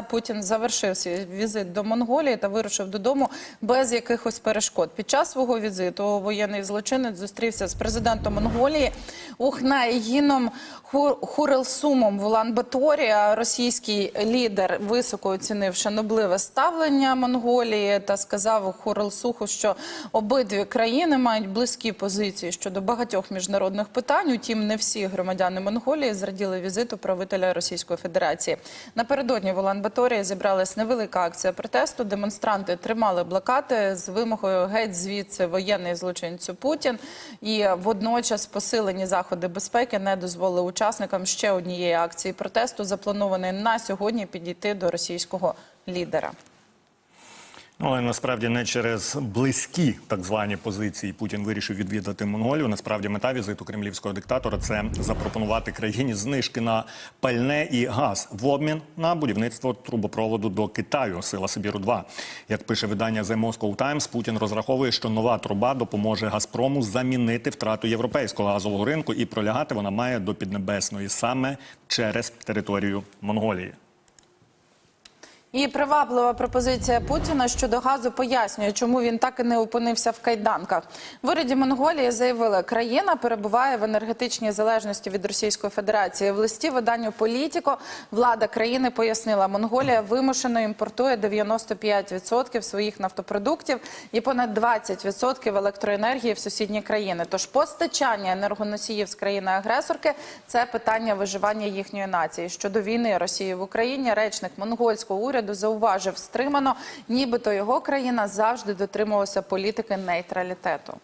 Путін завершив свій візит до Монголії та вирушив додому без якихось перешкод. Під час свого візиту воєнний злочинець зустрівся з президентом Монголії Ухнаїгіном Ху- Хурелсумом в Улан-Баторі. Російський лідер високо оцінив шанобливе ставлення Монголії та сказав Хурелсуху, що обидві країни мають близькі позиції щодо багатьох міжнародних питань. Утім, не всі громадяни Монголії зраділи візиту правителя Російської Федерації. Напередодні в Улан-Баторі зібралась невелика акція протесту. Демонстранти тримали плакати з вимогою геть звідси воєнний злочинцю Путін. І водночас посилені заходи безпеки не дозволили учасникам ще однієї акції протесту, запланованої на сьогодні, підійти до російського лідера. Але насправді не через близькі так звані позиції Путін вирішив відвідати Монголію. Насправді мета візиту кремлівського диктатора це запропонувати країні знижки на пальне і газ в обмін на будівництво трубопроводу до Китаю. Сила Сибіру 2 Як пише видання The Moscow Times, Путін розраховує, що нова труба допоможе Газпрому замінити втрату європейського газового ринку, і пролягати вона має до Піднебесної саме через територію Монголії. І приваблива пропозиція Путіна щодо газу пояснює, чому він так і не опинився в кайданках. В уряді Монголії заявили, країна перебуває в енергетичній залежності від Російської Федерації. В листі виданню Політіко влада країни пояснила, Монголія вимушено імпортує 95% своїх нафтопродуктів і понад 20% електроенергії в сусідні країни. Тож постачання енергоносіїв з країни-агресорки це питання виживання їхньої нації. Щодо війни Росії в Україні, речник монгольського уряду зауважив стримано, нібито його країна завжди дотримувалася політики нейтралітету.